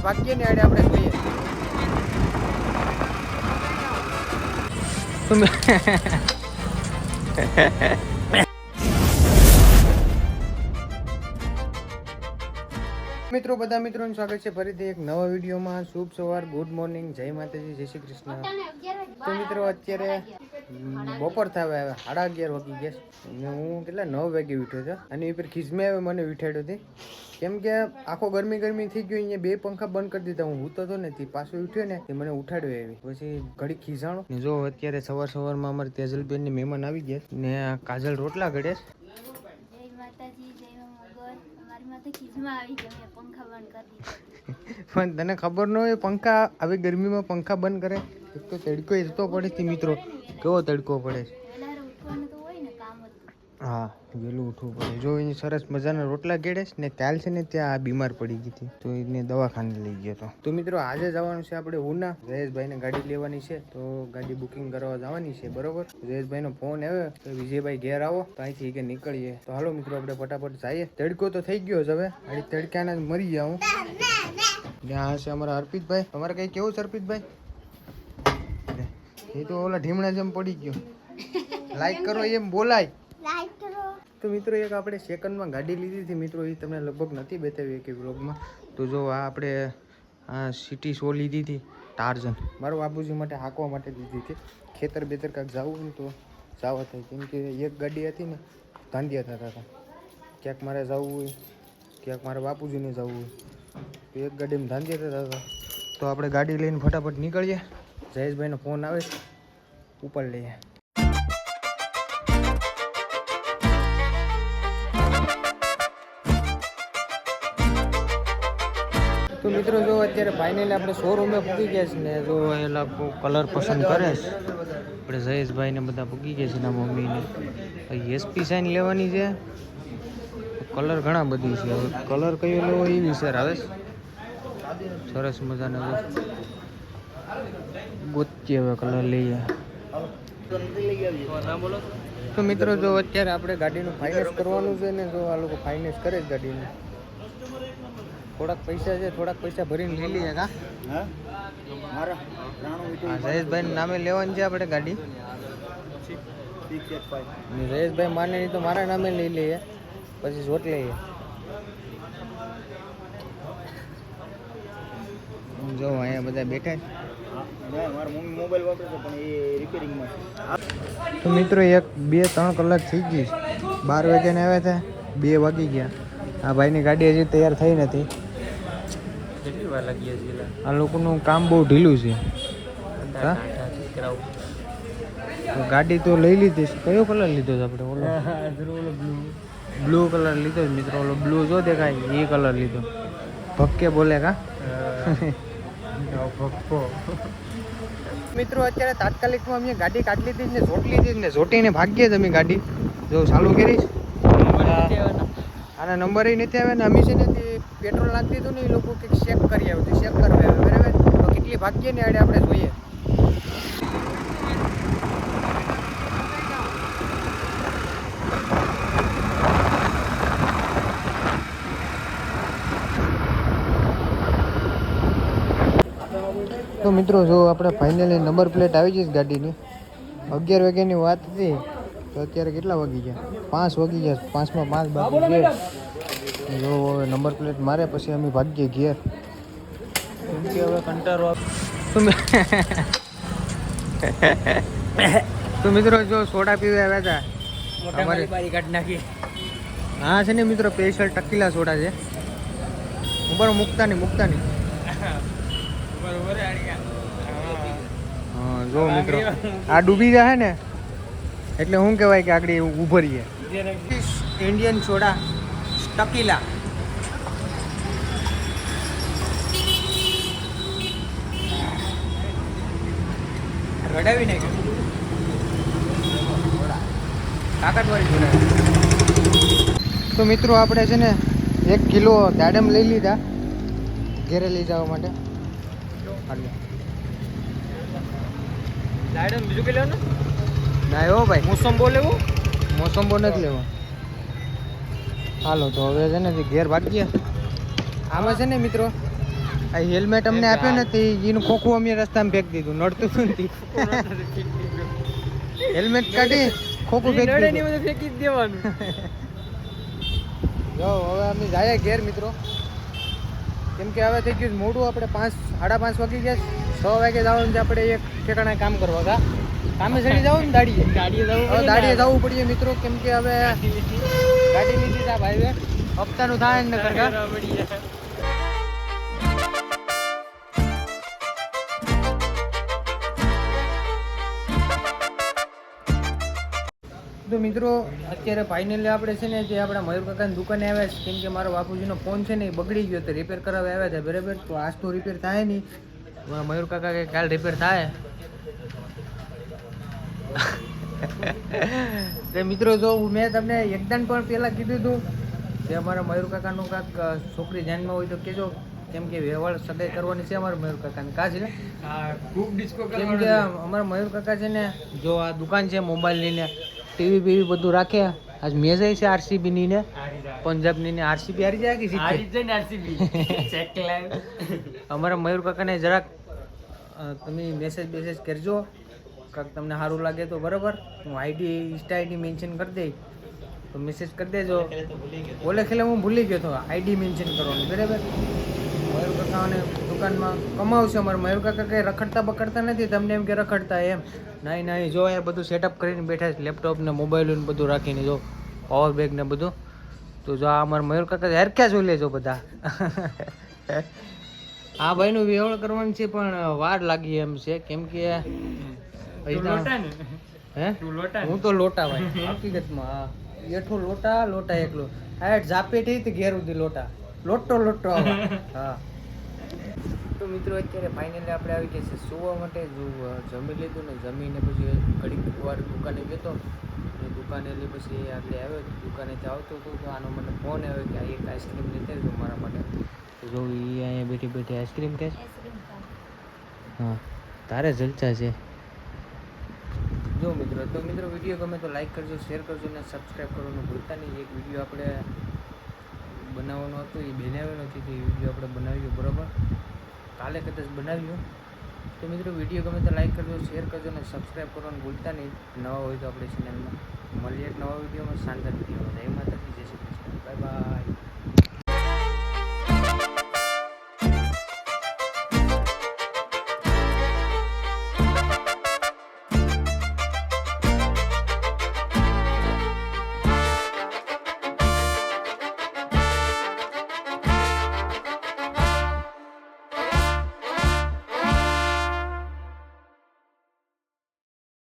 કેટલી ભાગ્ય ને આડે આપણે જોઈએ. મિત્રો, બધા મિત્રોનું સ્વાગત છે. ફરીથી એક નવા વિડીયોમાં. શુભ સવાર, ગુડ મોર્નિંગ. જય માતાજી, જય શ્રી કૃષ્ણ. તો મિત્રો, અત્યારે બપોર થવા આવ્યા સાડા અગિયાર વાગી ગયા હું કેટલા, નવ વાગે ઉઠ્યો હતો અને એ પર ખીજમે આવે મને ઉઠાડ્યો હતી કેમ કે આખો ગરમી ગરમી થઈ ગયો અહીંયા બે પંખા બંધ કરી દીધા હું હૂતો હતો ને તે પાછો ઉઠ્યો ને તે મને ઉઠાડ્યો એવી. પછી ઘડી ખીજાણો. ને જો અત્યારે સવાર સવારમાં અમારે તેજલબેનની મહેમાન આવી ગયા ને આ કાજલ રોટલા ઘડે પણ તને ખબર ન હોય પંખા આવી ગરમીમાં પંખા બંધ કરે એક તો તડકો એટલો પડે છે મિત્રો. કેવો તડકો પડે છે. હા. વહેલું ઉઠવું પડે. જો એની સરસ મજાના રોટલા ગેડે છે ને ત્યાલ છે ને ત્યાં આ બીમાર પડી ગઈ હતી. તો એને દવાખાને લઈ ગયો હતો. તો મિત્રો આજે જવાનું છે આપણે ઉના. જયેશભાઈને ગાડી લેવાની છે તો ગાડી બુકિંગ કરવા જવાની છે બરોબર? જયેશભાઈનો ફોન આવ્યો તો વિજયભાઈ ઘેર આવો તો અહીંથી કે નીકળીએ. તો હાલો મિત્રો આપણે ફટાફટ જઈએ. તડકો તો થઈ ગયો હવે. આ તડકાના જ મરી જાઉં. ત્યાં હશે અમારા અર્પિતભાઈ. તમારે કઈ કેવું છે અર્પિતભાઈ? એ તો ઓલા ઢીમણા જેમ પડી ગયો. લાઈક કરો એમ બોલાય. તો મિત્રો એક આપણે સેકન્ડમાં ગાડી લીધી હતી. મિત્રો, એ તમને લગભગ નથી બતાવી કે બ્લોગમાં તો જો આ આપણે, આ સિટી શો લીધી હતી ટાર્ઝન મારા બાબુજી માટે હાંકવા માટે દીધી હતી. ખેતર બેતર કાંક જવું હોય તો જવા થાય. કેમ કે એક ગાડી હતી ને, ધાંધિયા થતા હતા. ક્યાંક મારે જવું હોય, ક્યાંક મારા બાપુજીને જવું હોય. તો એક ગાડીમાં ધાંધિયા થતા હતા. તો આપણે ગાડી લઈને ફટાફટ નીકળીએ. જયેશભાઈનો ફોન આવે ઉપર લઈએ. તો મિત્રો જો અત્યારે ફાઇનલી આપણે શોરૂમે પૂકી ગયા છે ને, જો એ લોકો કલર પસંદ કરે છે. આપણે જયેશભાઈને બધા પૂકી ગયા છે એના મમ્મીને. એસપી સાઇન લેવાની છે. કલર ઘણા બધી છે. હવે કલર કયો લેવો એ વિચાર આવે છે. સરસ મજાનો ગોતીએ હવે કલર લઈએ તો મિત્રો જો અત્યારે આપણે ગાડીનું ફાઇનાન્સ કરવાનું છે ને, જો આ લોકો ફાઇનાન્સ કરે જ ગાડીનું. થોડાક પૈસા છે થોડાક પૈસા ભરીને લઈ લઈએ કા? જયેશભાઈ નામે લેવાની છે આપણે ગાડી. જયેશભાઈ માને નહીં તો મારા નામે લઈ લઈએ પછી જોટ લઈએ. જો અહીંયા બધા બેઠા છે. તો મિત્રો એક બે ત્રણ કલાક થઈ ગઈ બાર વાગ્યાને આવ્યા હતા બે વાગી ગયા. આ ભાઈની ગાડી હજી તૈયાર થઈ નથી. આ લોકોનું કામ બહુ ઢીલું છે. ગાડી તો લઈ લીધી છે. કયો કલર લીધો છે આપણે ઓલો? બ્લુ. કલર લીધો છે મિત્રો. ઓલો બ્લુ જો દેખાય એ કલર લીધો. ભક્કે બોલે કા? મિત્રો અત્યારે તાત્કાલિકમાં અમે ગાડી કાઢી લીધી છે ને જોટ લીધી છે ને ઝોટીને ભાગીએ જ અમે ગાડી. જો ચાલુ કરીશ. આના નંબર એ નથી આવે ને અમે છે ને તે પેટ્રોલ નાખી દીધું ને એ લોકો કંઈક ચેક કરી આવ્યું ચેક કરવા આવ્યું. બરાબર? તો કેટલી ભાગીએ ને આડે આપણે જોઈએ. તો મિત્રો, જો આપણે ફાઇનલી નંબર પ્લેટ આવી જઈશ ગાડીની. અગિયાર વાગ્યાની વાત હતી, તો અત્યારે કેટલા વાગી ગયા? પાંચ વાગી ગયા, પાંચમાં પાંચ બાકી છે. જો હવે નંબર પ્લેટ મારે પછી અમે ભાગીએ ઘેર. કેમ કે હવે કંટાળો તો મિત્રો જો સોડા પીવા આવ્યા હતા? અમારે હા છે ને મિત્રો સ્પેશિયલ ટકીલા સોડા છે. ઉપર મૂકતા નહીં મૂકતા નહીં. હા જો મિત્રો આ ડૂબી જાય ને એટલે શું કહેવાય કે આગળ ઊભો રહીએ ઇન્ડિયન સોડા. ટકીલા રડાવી નાખ્યું તાકાતવાળી સોડા તો મિત્રો આપણે છે ને એક કિલો દાડમ લઈ લીધા ઘેરે લઈ જવા માટે. દાડમ બીજું કઈ લેવાનું? ના એવો ભાઈ. મોસંબો લેવું? મોસંબો નથી લેવો. હાલો તો હવે છે ને ઘેર ભાગીએ. આમાં છે ને મિત્રો આ હેલ્મેટ અમને આપ્યો નથી એનું ખોખું અમે રસ્તામાં ફેંકી દીધું નડતું હતું નથી. હેલ્મેટ કાઢી ખોખું ફેંકી દીધું. ફેંકી જ દેવાનું. જો હવે અમે જાય ઘેર મિત્રો. કેમ કે હવે થઈ ગયું મોડું આપણે પાંચ સાડા પાંચ વાગી ગયા છે. છ વાગે જવાનું છે આપણે એક ઠેકાણે કામ કરવા હતા કામે ચડી જવું ને દાડીએ? દાડીએ જવું દાડીએ જવું પડીએ મિત્રો. કેમ કે હવે ગાડી લીધી તા ભાઈ હપ્તાનું થાય ને કરકા તો મિત્રો, અત્યારે ફાઇનલી આપણે છે ને જે આપણા મયુર કાકાની દુકાને આવ્યા છે, કેમ કે મારો બાપુજીનો ફોન છે ને એ બગડી ગયો તો રિપેર કરાવવા આવ્યા હતા બરાબર. તો આજ તો રિપેર થાય નહીં. મારા મયુર કાકા કે કાલ રિપેર થાય. તે મિત્રો જો મેં તમને એકદમ પણ પહેલાં કીધું હતું કે અમારા મયુર કાકાનું કાંક છોકરી ધ્યાનમાં હોય તો કહેજો. કેમ કે વ્યવહાર સગાઈ કરવાની છે અમારા મયુર કાકાને. કાં છે? કેમ કે અમારા મયુર કાકા છે ને જો આ દુકાન છે મોબાઈલની ને ટીવી બીવી બધું રાખે. આજ મેજ છે આરસીબી ની. ને પંજાબની ને આરસીબી હારી જાય કે જીતે અમારા મયુર કાકાને જરાક તમે મેસેજ બેસેજ કરજો. કાંક તમને સારું લાગે તો બરાબર. હું આઈડી ઇન્સ્ટા આઈડી મેન્શન કરી દઈશ. તો મેસેજ કરી દેજો. ઓલે ખેલે હું ભૂલી ગયો હતો આઈડી મેન્શન કરવાનું, બરાબર? મયુર કાકાને દુકાનમાં કમાવશે અમારે. મયુર કાકા કંઈ રખડતા બકડતા નથી, તમને એમ કે રખડતા એમ. નહીં નહીં જો એ બધું સેટઅપ કરીને બેઠા છે લેપટોપ ને મોબાઈલ ને બધું રાખીને જો પાવર બેગ ને બધું. તો જો આ અમારા મયુર કાકા હેરક્યા જોઈ લેજો બધા. આ ભાઈનું વિહોળ કરવાનું છે, પણ વાર લાગી એમ છે. કેમ કે હે? હું તો લોટા ભાઈ હકીકતમાં હા. એઠો લોટા લોટા એકલો. હા ઝાપે થઈ તો ઘેર સુધી લોટા. લોટો લોટો હા. તો મિત્રો અત્યારે ફાઇનલી આપણે આવી ગયા છે સુવા માટે. જો જમી લીધું ને જમીને પછી ઘડીક વાર દુકાને ગયો ને દુકાને એટલે પછી આગળ આવ્યો. દુકાને દુકાનેથી આવતો હતો તો આનો મને ફોન આવ્યો કે આ એક આઈસ્ક્રીમ લેતા આવજો મારા માટે. તો જો એ અહીંયા બેઠી બેઠી આઈસ્ક્રીમ કે હા. તારે જલચા છે? જો મિત્રો, તો મિત્રો વીડિયો ગમે તો લાઈક કરજો શેર કરજો અને સબસ્ક્રાઈબ કરવાનું ભૂલતા નહીં. એક વીડિયો આપણે બનાવવાનો હતો, એ બનાવ્યો નથી તો એ વીડિયો આપણે બનાવ્યો બરાબર? કાલે કદાચ બનાવ્યું તો મિત્રો વીડિયો ગમે તો લાઈક કરજો શેર કરજો અને સબસ્ક્રાઈબ કરવાનું ભૂલતા નહીં. નવા હોય તો આપણે ચેનલમાં મળીએ એક નવા વિડીયોમાં શાનદાર વિડીયોમાં જય માતાજી, જય શ્રી કૃષ્ણ. Bye bye